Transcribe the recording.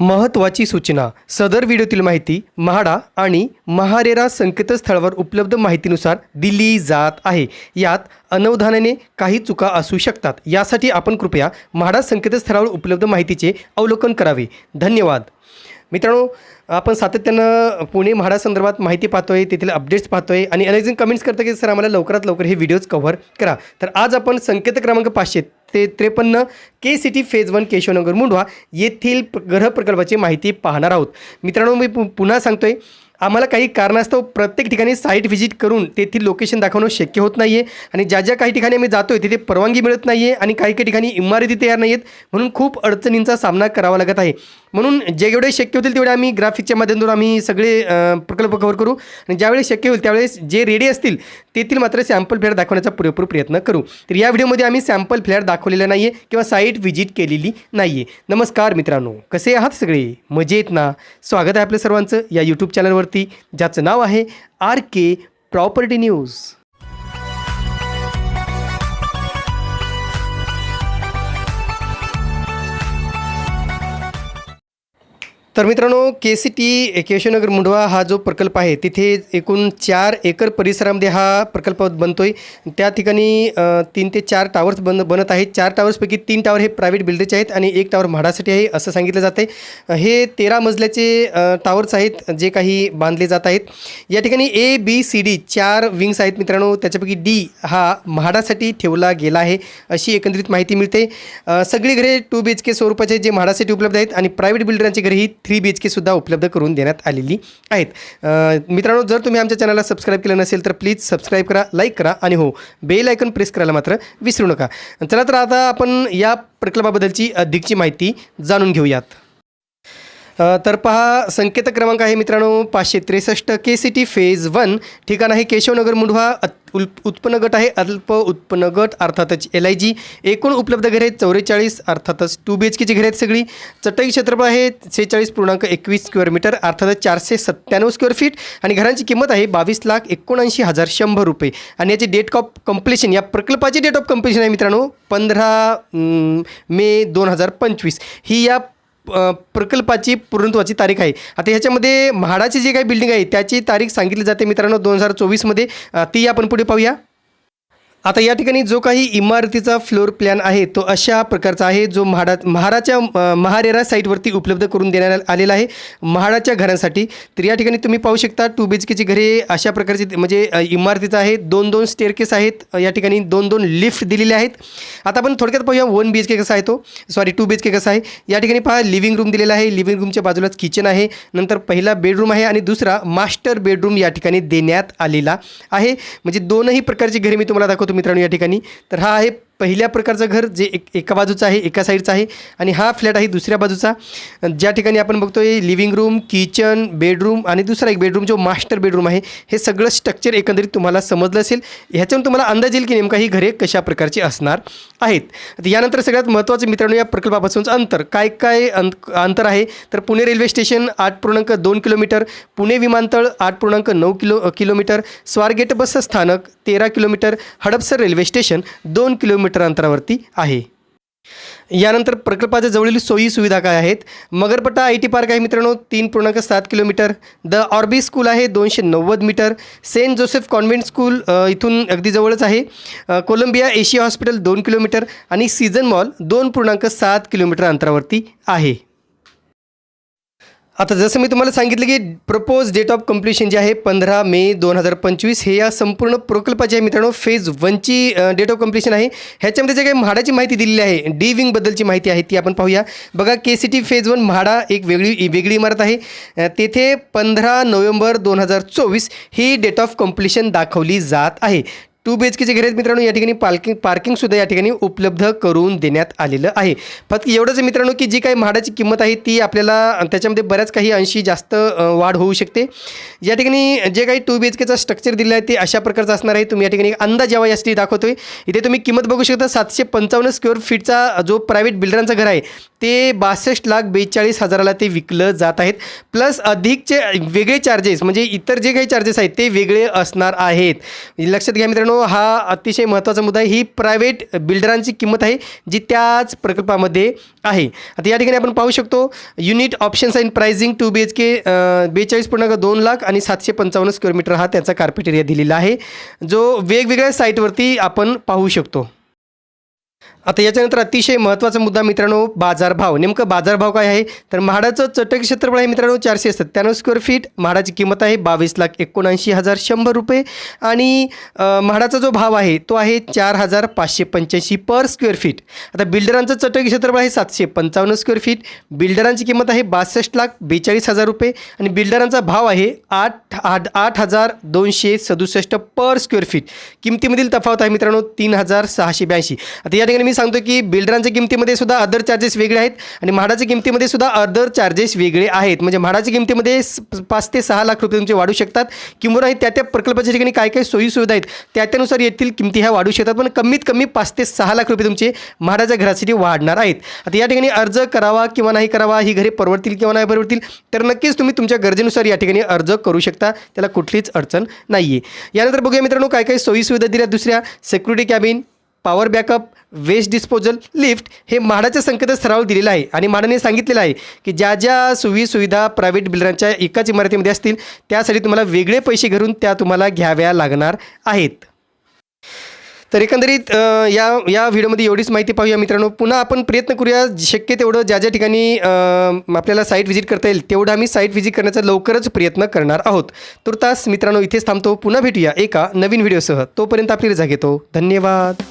महत्त्वाची सूचना. सदर व्हिडिओतील माहिती म्हाडा आणि महारेरा संकेतस्थळावर उपलब्ध माहितीनुसार दिली जात आहे. यात अनवधानाने काही चुका असू शकतात. यासाठी आपण कृपया म्हाडा संकेतस्थळावर उपलब्ध माहितीचे अवलोकन करावे. धन्यवाद. मित्रांनो आपण सातत्यानं पुणे म्हाडा संदर्भात माहिती पाहतोय तेथील अपडेट्स पाहतोय आणि अनेक जण कमेंट्स करतं की सर आम्हाला लवकरात लवकर हे व्हिडिओज कव्हर करा. तर आज आपण संकेत क्रमांक पाचशे ते त्रेपन्न K city phase one Keshavnagar Mundhwa येथील प- प्रकल्पाची माहिती पाहणार आहोत. मित्रांनो मी पु पुन्हा सांगतोय आम्हाला काही कारणास्तव प्रत्येक ठिकाणी साईट व्हिजिट करून तेथील लोकेशन दाखवणं शक्य होत नाही आहे आणि ज्या ज्या काही ठिकाणी आम्ही जातो आहे तिथे परवानगी मिळत नाही आहे आणि काही काही ठिकाणी इमारती तयार नाही आहेत म्हणून खूप अडचणींचा सामना करावा लागत आहे. म्हणून जे जेवढे शक्य होतील तेवढे आम्ही ग्राफिकच्या माध्यमातून आम्ही सगळे प्रकल्प कव्हर करू. आणि ज्यावेळेस शक्य होईल त्यावेळेस जे रेडी असतील तेथील मात्र सॅम्पल फ्लॅट दाखवण्याचा पुरेपूर प्रयत्न करू. तर या व्हिडिओमध्ये आम्ही सॅम्पल फ्लॅट दाखवलेला नाही आहे किंवा साईट व्हिजिट केलेली नाही आहे नमस्कार मित्रांनो कसे आहात सगळे? मजेत ना? स्वागत आहे आपल्या सर्वांचं या यूट्यूब चॅनलवरती ज्याचं नाव आहे आर के प्रॉपर्टी न्यूज. तर मित्रांनो K C T Keshavnagar Mundhwa हा जो प्रकल्प आहे तिथे एकूण चार एकर परिसरामध्ये हा प्रकल्प बनतो आहे त्या ठिकाणी तीन ते चार टावर्स बन बनत आहेत. चार टावर्सपैकी तीन टावर हे प्रायव्हेट बिल्डरचे आहेत आणि एक टावर म्हाडासाठी आहे असं सांगितलं जातं आहे हे तेरा मजल्याचे टावर्स आहेत जे काही बांधले जात आहेत. या ठिकाणी ए बी सी डी चार विंग्स आहेत मित्रांनो. त्याच्यापैकी डी हा म्हाडासाठी ठेवला गेला आहे अशी एकंदरीत माहिती मिळते. सगळी घरे टू बी एच के स्वरूपाचे जे म्हाडासाठी उपलब्ध आहेत. आणि प्रायव्हेट बिल्डरांची घरे ही थ्री बी एच केसुद्धा उपलब्ध करून देण्यात आलेली आहेत. मित्रांनो जर तुम्ही आमच्या चॅनलला सबस्क्राईब केलं नसेल तर प्लीज सबस्क्राईब करा लाईक करा आणि हो बेल आयकन प्रेस करायला मात्र विसरू नका. चला तर आता आपण या प्रकल्पाबद्दलची अधिकची माहिती जाणून घेऊयात. तर पहा संकेत क्रमांक आहे मित्रांनो पाचशे त्रेसष्ट K C T phase one ठिकाण आहे केशवनगर मुंढवा अत- उत्पन्न गट आहे अल्प उत्पन्न गट अर्थातच एल आय जी एकूण उपलब्ध घरे आहेत चौवेचाळीस अर्थातच टू बी एच केची घरे आहेत सगळी. चटई क्षेत्रफळ आहे सेहेचाळीस पूर्णांक एकवीस स्क्वेअर मीटर अर्थातच चारशे सत्त्याण्णव स्क्वेअर फीट आणि घरांची किंमत आहे बावीस लाख एकोणऐंशी हजार शंभर रुपये. आणि याची डेट ऑफ कम्प्लिशन या प्रकल्पाची डेट ऑफ कम्प्लिशन आहे मित्रांनो पंधरा मे दोन हजार पंचवीस. ही या प्रकल्पाची पूर्णत्वाची तारीख आहे. आता ह्याच्यामध्ये म्हाडाची जी काही बिल्डिंग आहे त्याची तारीख सांगितली जाते मित्रांनो दोन हजार चोवीसमध्ये. ती आपण पुढे पाहूया. आता या ठिकाणी जो काही इमारतीचा फ्लोर प्लॅन आहे तो अशा प्रकारचा आहे जो म्हाडा म्हाडाच्या महारेरा साईटवरती उपलब्ध करून देण्यात आलेला आहे म्हाडाच्या घरांसाठी. तर या ठिकाणी तुम्ही पाहू शकता टू बी एच केची घरे अशा प्रकारची म्हणजे इमारतीचं आहे दोन दोन स्टेअरकेस आहेत या ठिकाणी दोन दोन लिफ्ट दिलेले आहेत. आता आपण थोडक्यात पाहूया वन बी एच के कसा आहे तो. Sorry two B H K कसा आहे. या ठिकाणी पहा लिव्हिंग रूम दिलेला आहे लिव्हिंग रूमच्या बाजूलाच किचन आहे नंतर पहिला बेडरूम आहे आणि दुसरा मास्टर बेडरूम या ठिकाणी देण्यात आलेला आहे. म्हणजे दोनही प्रकारची घरे मी तुम्हाला दाखवतो. मित्रांनो या ठिकाणी. तर हा आहे पहिल्या प्रकारचं घर जे एक एका बाजूचं आहे एका साईडचा आहे आणि हा फ्लॅट आहे दुसऱ्या बाजूचा. ज्या ठिकाणी आपण बघतोय लिव्हिंग रूम किचन बेडरूम आणि दुसरा एक बेडरूम जो मास्टर बेडरूम आहे हे सगळं स्ट्रक्चर एकंदरीत तुम्हाला समजलं असेल. ह्याच्यावरून तुम्हाला अंदाज येईल की नेमका ही घरे कशा प्रकारची असणार आहेत. यानंतर सगळ्यात महत्त्वाचं मित्रांनो या प्रकल्पापासूनचं अंतर. काय काय अंत अंतर आहे? तर पुणे रेल्वे स्टेशन आठ पूर्णांक दोन किलोमीटर पुणे विमानतळ आठ पूर्णांक नऊ किलो किलोमीटर स्वारगेट बस स्थानक तेरा किलोमीटर हडपसर रेल्वे स्टेशन दोन किलोमीटर अंतरावरती आहे. यानंतर प्रकल्पाच्या जवळील सोयी सुविधा काय आहेत? मगरपट्टा आय टी पार्क आहे मित्रांनो तीन पूर्णांक सात किलोमीटर. द ऑर्बी स्कूल आहे दोनशे नव्वद metre. Saint Joseph convent school इथून अगदी जवळच आहे. कोलंबिया एशिया हॉस्पिटल दोन किलोमीटर आणि सीझन मॉल दोन पूर्णांक सात किलोमीटर अंतरावरती आहे. आता जसं मी तुम्हाला सांगितलं की प्रपोज डेट ऑफ कम्प्लिशन जे आहे पंधरा मे दोन हजार पंचवीस हे या संपूर्ण प्रकल्पाचे आहे मित्रांनो फेज वनची डेट ऑफ कम्प्लिशन आहे. ह्याच्यामध्ये जे काही म्हाडाची माहिती दिलेली आहे डी विंगबद्दलची माहिती आहे ती आपण पाहूया. बघा K C T phase one MHADA एक वेगळी वेगळी इमारत आहे. तेथे पंधरा नोव्हेंबर दोन हजार चोवीस ही डेट ऑफ कम्प्लिशन दाखवली जात आहे. टू बी एच केचे घरे आहेत मित्रांनो या ठिकाणी पार्किंग पार्किंगसुद्धा या ठिकाणी उपलब्ध करून देण्यात आलेलं आहे. फक्त एवढंच मित्रांनो की जी काही म्हाडाची किंमत आहे ती आपल्याला त्याच्यामध्ये बऱ्याच काही अंशी जास्त वाढ होऊ शकते. या ठिकाणी जे काही टू बी एच केचं स्ट्रक्चर दिलं आहे ते अशा प्रकारचं असणार आहे. तुम्ही या ठिकाणी अंदाज जेव्हा यासाठी दाखवतोय. इथे तुम्ही किंमत बघू शकता सातशे पंचावन्न स्क्वेअर फीटचा जो प्रायव्हेट बिल्डरांचं घर आहे ते बासष्ट लाख बेचाळीस हजाराला ते विकलं जात आहेत. प्लस अधिकचे वेगळे चार्जेस म्हणजे इतर जे काही चार्जेस आहेत ते वेगळे असणार आहेत. लक्षात घ्या मित्रांनो हा अतिशय महत्त्वाचा मुद्दा आहे. ही प्रायव्हेट बिल्डरांची किंमत आहे जी त्याच प्रकल्पामध्ये आहे. आता या ठिकाणी आपण पाहू शकतो unit options in pricing two B H K बेचाळीस पूर्णांक दोन लाख आणि सातशे पंचावन्न स्क्वेअर मीटर हा त्याचा कार्पेट एरिया दिलेला आहे. जो वेगवेगळ्या साईटवरती आपण पाहू शकतो. आता याच्यानंतर अतिशय महत्त्वाचा मुद्दा मित्रांनो बाजारभाव. नेमकं बाजारभाव काय आहे? तर म्हाडाचं चटक क्षेत्रफळ आहे मित्रांनो चारशे सत्त्याण्णव स्क्वेअर फीट म्हाडाची किंमत आहे बावीस लाख एकोणऐंशी हजार शंभर रुपये. आणि म्हाडाचा जो भाव आहे तो आहे चार हजार पाचशे पंच्याऐंशी पर स्क्वेअर फीट आता बिल्डरांचं चटक क्षेत्रफळ आहे सातशे पंचावन्न स्क्वेअर फीट बिल्डरांची किंमत आहे बासष्ट लाख बेचाळीस हजार रुपये. आणि बिल्डरांचा भाव आहे आठ आठ आठ हजार दोनशे सदुसष्ट पर स्क्वेअर फीट किमतीमधील तफावत आहे मित्रांनो तीन हजार सहाशे ब्याऐंशी. आता या ठिकाणी मी सांगतो की बिल्डरांच्या किमतीमध्ये सुद्धा अदर चार्जेस वेगळे आहेत आणि म्हाडाच्या किमतीमध्ये सुद्धा अदर चार्जेस वेगळे आहेत. म्हणजे म्हाडाच्या किमतीमध्ये पाच ते सहा लाख रुपये तुमचे वाढू शकतात. किंवा त्या त्या प्रकल्पाच्या ठिकाणी काय काय सोयी सुविधा आहेत त्या त्यानुसार येथील किमती ह्या वाढू शकतात. पण कमीत कमी पाच ते सहा लाख रुपये तुमचे म्हाडाच्या घरासाठी वाढणार आहेत. आता या ठिकाणी अर्ज करावा किंवा नाही करावा ही घरे परवडतील किंवा नाही परवडतील तर नक्कीच तुम्ही तुमच्या गरजेनुसार या ठिकाणी अर्ज करू शकता. त्याला कुठलीच अडचण नाही आहे यानंतर बघूया मित्रांनो काय काय सोयी सुविधा दिल्या दुसऱ्या security cabin power backup waste disposal lift हे म्हाडाच्या संकेतस्थळावर दिलेलं आहे. आणि म्हाडाने सांगितलेलं आहे की ज्या ज्या सुवी सुविधा प्रायव्हेट बिल्डरांच्या एकाच इमारतीमध्ये असतील त्यासाठी तुम्हाला वेगळे पैसे घरून त्या तुम्हाला घ्याव्या लागणार आहेत. तर एकंदरीत या या व्हिडिओमध्ये एवढीच माहिती पाहूया मित्रांनो. पुन्हा आपण प्रयत्न करूया शक्य तेवढं ज्या ज्या ठिकाणी आपल्याला साईट व्हिजिट करता येईल तेवढं आम्ही साईट व्हिजिट करण्याचा लवकरच प्रयत्न करणार आहोत. तुर्तास मित्रांनो इथेच थांबतो. पुन्हा भेटूया एका नवीन व्हिडिओसह. तोपर्यंत आपली रजा घेतो. धन्यवाद.